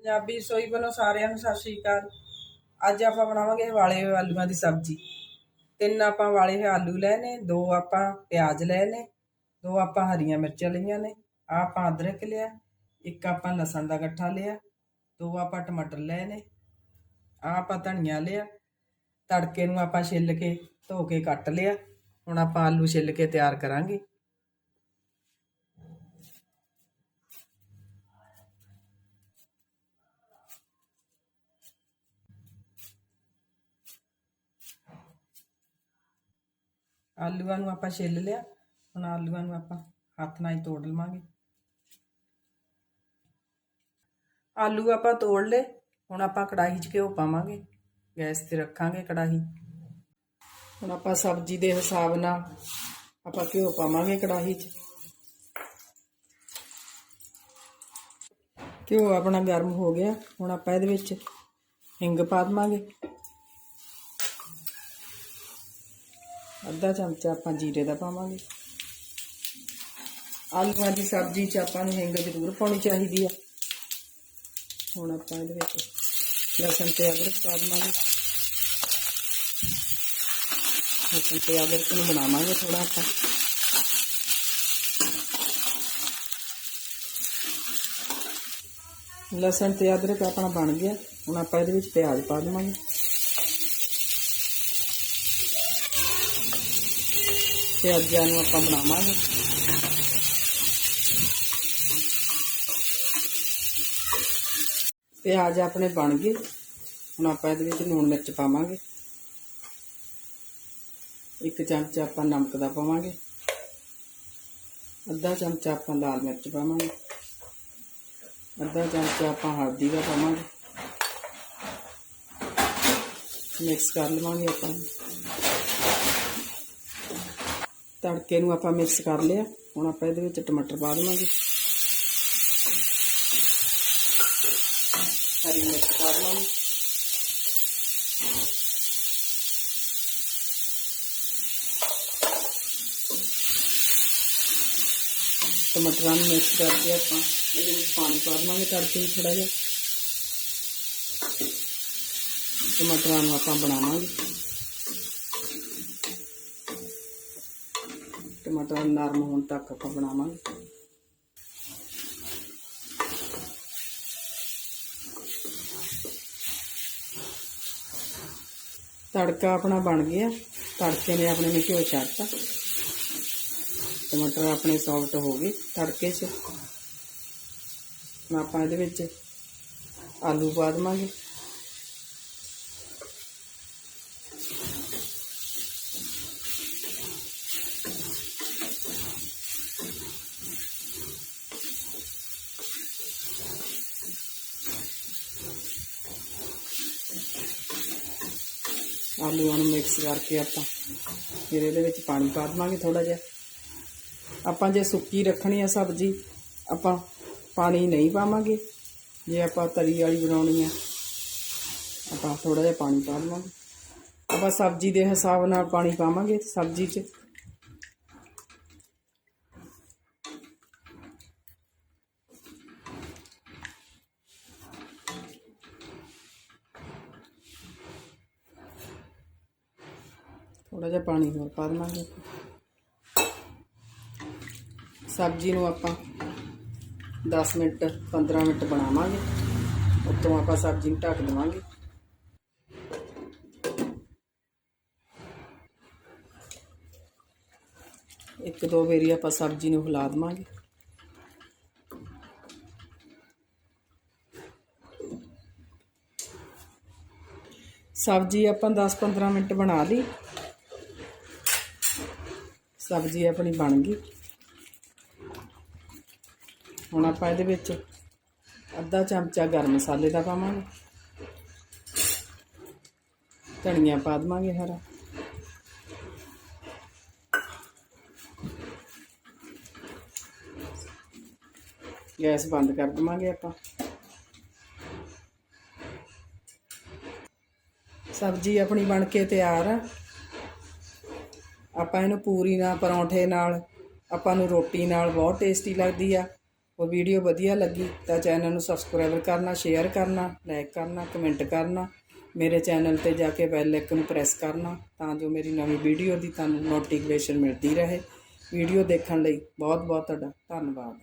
ਪੰਜਾਬੀ ਰਸੋਈ ਵੱਲੋਂ ਸਾਰਿਆਂ ਨੂੰ ਸਤਿ ਸ਼੍ਰੀ ਅਕਾਲ। ਅੱਜ ਆਪਾਂ ਬਣਾਵਾਂਗੇ ਵਾਲੇ ਹੋਏ ਆਲੂਆਂ ਦੀ ਸਬਜ਼ੀ। ਤਿੰਨ ਆਪਾਂ ਵਾਲੇ ਹੋਏ ਆਲੂ ਲਏ ਨੇ, ਦੋ ਆਪਾਂ ਪਿਆਜ਼ ਲਏ ਨੇ, ਦੋ ਆਪਾਂ ਹਰੀਆਂ ਮਿਰਚਾਂ ਲਈਆਂ ਨੇ, ਆਹ ਆਪਾਂ ਅਦਰਕ ਲਿਆ, ਇੱਕ ਆਪਾਂ ਲਸਣ ਦਾ ਗੱਠਾ ਲਿਆ, ਦੋ ਆਪਾਂ ਟਮਾਟਰ ਲਏ ਨੇ, ਆਹ ਆਪਾਂ ਧਨੀਆ ਲਿਆ, ਤੜਕੇ ਨੂੰ ਆਪਾਂ ਛਿੱਲ ਕੇ ਧੋ ਕੇ ਕੱਟ ਲਿਆ, ਹੁਣ ਆਪਾਂ ਆਲੂ ਛਿੱਲ ਕੇ ਤਿਆਰ ਕਰਾਂਗੇ। ਆਲੂਆਂ ਨੂੰ ਆਪਾਂ ਛਿੱਲ ਲਿਆ। ਹੁਣ ਆਲੂਆਂ ਨੂੰ ਆਪਾਂ ਹੱਥ ਨਾਲ ਹੀ ਤੋੜ ਲਵਾਂਗੇ। ਆਲੂ ਆਪਾਂ ਤੋੜ ਲਏ। ਹੁਣ ਆਪਾਂ ਕੜਾਹੀ 'ਚ ਘਿਓ ਪਾਵਾਂਗੇ। ਗੈਸ ਤੇ ਰੱਖਾਂਗੇ ਕੜਾਹੀ। ਹੁਣ ਆਪਾਂ ਸਬਜ਼ੀ ਦੇ ਹਿਸਾਬ ਨਾਲ ਆਪਾਂ ਘਿਓ ਪਾਵਾਂਗੇ ਕੜਾਹੀ 'ਚ। ਘਿਓ ਆਪਣਾ ਗਰਮ ਹੋ ਗਿਆ। ਹੁਣ ਆਪਾਂ ਇਹਦੇ ਵਿੱਚ ਹਿੰਗ ਪਾ ਦੇਵਾਂਗੇ। ਅੱਧਾ ਚਮਚਾ ਆਪਾਂ ਜੀਰੇ ਦਾ ਪਾਵਾਂਗੇ। ਆਲੂਆਂ ਦੀ ਸਬਜ਼ੀ 'ਚ ਆਪਾਂ ਨੂੰ ਹਿੰਗ ਜ਼ਰੂਰ ਪਾਉਣੀ ਚਾਹੀਦੀ ਆ। ਹੁਣ ਆਪਾਂ ਇਹਦੇ ਵਿੱਚ ਲਸਣ ਤੇ ਅਦਰਕ ਪਾ ਦੇਵਾਂਗੇ। ਲਸਣ ਤੇ ਅਦਰਕ ਨੂੰ ਬਣਾਵਾਂਗੇ ਥੋੜਾ ਆਪਾਂ। ਲਸਣ ਤੇ ਅਦਰਕ ਆਪਣਾ ਬਣ ਗਿਆ। ਹੁਣ ਆਪਾਂ ਇਹਦੇ ਵਿੱਚ ਪਿਆਜ਼ ਪਾ ਦੇਵਾਂਗੇ। ਪਿਆਜ਼ਾਂ ਨੂੰ ਆਪਾਂ ਬਣਾਵਾਂਗੇ। ਪਿਆਜ਼ ਆਪਣੇ ਬਣ ਗਏ। ਹੁਣ ਆਪਾਂ ਇਹਦੇ ਵਿੱਚ ਲੂਣ ਮਿਰਚ ਪਾਵਾਂਗੇ। ਇੱਕ ਚਮਚਾ ਆਪਾਂ ਨਮਕ ਦਾ ਪਾਵਾਂਗੇ। ਅੱਧਾ ਚਮਚਾ ਆਪਾਂ ਲਾਲ ਮਿਰਚ ਪਾਵਾਂਗੇ। ਅੱਧਾ ਚਮਚਾ ਆਪਾਂ ਹਲਦੀ ਦਾ ਪਾਵਾਂਗੇ। ਮਿਕਸ ਕਰ ਲਵਾਂਗੇ ਆਪਾਂ। ਤੜਕੇ ਨੂੰ ਆਪਾਂ ਮਿਕਸ ਕਰ ਲਿਆ। ਹੁਣ ਆਪਾਂ ਇਹਦੇ ਵਿੱਚ ਟਮਾਟਰ ਪਾ ਦੇਵਾਂਗੇ। ਹਰੀ ਮਿਰਚ ਪਾ ਦੇਵਾਂਗੇ। ਟਮਾਟਰਾਂ ਨੂੰ ਮਿਕਸ ਕਰਕੇ ਆਪਾਂ ਇਹਦੇ ਵਿੱਚ ਪਾਣੀ ਪਾ ਦੇਵਾਂਗੇ ਤੜਕੇ ਵਿੱਚ ਥੋੜਾ ਜਿਹਾ। ਟਮਾਟਰਾਂ ਨੂੰ ਆਪਾਂ ਬਣਾਵਾਂਗੇ। ਟਮਾਟਰ ਨਰਮ ਹੋਣ ਤੱਕ ਆਪਾਂ ਬਣਾਵਾਂਗੇ। ਤੜਕਾ ਆਪਣਾ ਬਣ ਗਿਆ। ਤੜਕੇ ਨੇ ਆਪਣੇ ਨੇ ਘਿਓ ਛੱਡਤਾ ਟਮਾਟਰ ਆਪਣੇ ਸੌਫਟ ਹੋ ਗਏ। ਤੜਕੇ 'ਚ ਹੁਣ ਆਪਾਂ ਇਹਦੇ ਵਿੱਚ ਆਲੂ ਪਾ ਦੇਵਾਂਗੇ। ਆਲੂਆਂ ਨੂੰ ਮਿਕਸ ਕਰਕੇ ਆਪਾਂ ਫਿਰ ਇਹਦੇ ਵਿੱਚ ਪਾਣੀ ਪਾ ਦੇਵਾਂਗੇ ਥੋੜਾ ਜਿਹਾ। ਆਪਾਂ ਜੇ ਸੁੱਕੀ ਰੱਖਣੀ ਆ ਸਬਜ਼ੀ, ਆਪਾਂ ਪਾਣੀ ਨਹੀਂ ਪਾਵਾਂਗੇ। ਜੇ ਆਪਾਂ ਤਰੀ ਵਾਲੀ ਬਣਾਉਣੀ ਆ, ਆਪਾਂ ਥੋੜਾ ਜਿਹਾ ਪਾਣੀ ਪਾ ਦੇਵਾਂਗੇ। ਆਪਾਂ ਸਬਜ਼ੀ ਦੇ ਹਿਸਾਬ ਨਾਲ ਪਾਣੀ ਪਾਵਾਂਗੇ ਸਬਜ਼ੀ 'ਚ। ਥੋੜਾ ਜਿਹਾ ਪਾਣੀ ਹੋਰ ਪਾ ਦੇਵਾਂਗੇ ਸਬਜ਼ੀ ਨੂੰ ਆਪਾਂ 10 ਮਿੰਟ 15 ਮਿੰਟ ਬਣਾਵਾਂਗੇ। ਉੱਤੋਂ ਆਪਾਂ ਸਬਜ਼ੀ ਨੂੰ ਢੱਕ ਦੇਵਾਂਗੇ। ਇੱਕ ਦੋ ਵਾਰੀ ਆਪਾਂ ਸਬਜ਼ੀ ਨੂੰ ਹਿਲਾ ਦੇਵਾਂਗੇ। ਸਬਜ਼ੀ ਆਪਾਂ 10-15 ਮਿੰਟ ਬਣਾ ਲਈ। ਸਬਜ਼ੀ ਆਪਣੀ ਬਣ ਗਈ। ਹੁਣ ਆਪਾਂ ਇਹਦੇ ਵਿੱਚ ਅੱਧਾ ਚਮਚਾ ਗਰਮ ਮਸਾਲੇ ਦਾ ਪਾਵਾਂਗੇ। ਧਨੀਆ ਪਾ ਦੇਵਾਂਗੇ ਹਰਾ। ਗੈਸ ਬੰਦ ਕਰ ਦੇਵਾਂਗੇ ਆਪਾਂ। ਸਬਜ਼ੀ ਆਪਣੀ ਬਣ ਕੇ ਤਿਆਰ ਆ। ਆਪਾਂ ਇਹਨੂੰ ਪੂਰੀ ਨਾਲ, ਪਰੌਂਠੇ ਨਾਲ, ਆਪਾਂ ਨੂੰ ਰੋਟੀ ਨਾਲ ਬਹੁਤ ਟੇਸਟੀ ਲੱਗਦੀ ਆ। ਉਹ ਵੀਡੀਓ ਵਧੀਆ ਲੱਗੀ ਤਾਂ ਚੈਨਲ ਨੂੰ ਸਬਸਕ੍ਰਾਈਬ ਕਰਨਾ ਸ਼ੇਅਰ ਕਰਨਾ ਲਾਈਕ ਕਰਨਾ ਕਮੈਂਟ ਕਰਨਾ। ਮੇਰੇ ਚੈਨਲ ਤੇ ਜਾ ਕੇ ਬੈਲ ਆਈਕਨ ਨੂੰ ਪ੍ਰੈਸ ਕਰਨਾ ਤਾਂ ਜੋ ਮੇਰੀ ਨਵੀਂ ਵੀਡੀਓ ਦੀ ਤੁਹਾਨੂੰ ਨੋਟੀਫਿਕੇਸ਼ਨ ਮਿਲਦੀ ਰਹੇ। ਵੀਡੀਓ ਦੇਖਣ ਲਈ ਬਹੁਤ ਬਹੁਤ ਤੁਹਾਡਾ ਧੰਨਵਾਦ।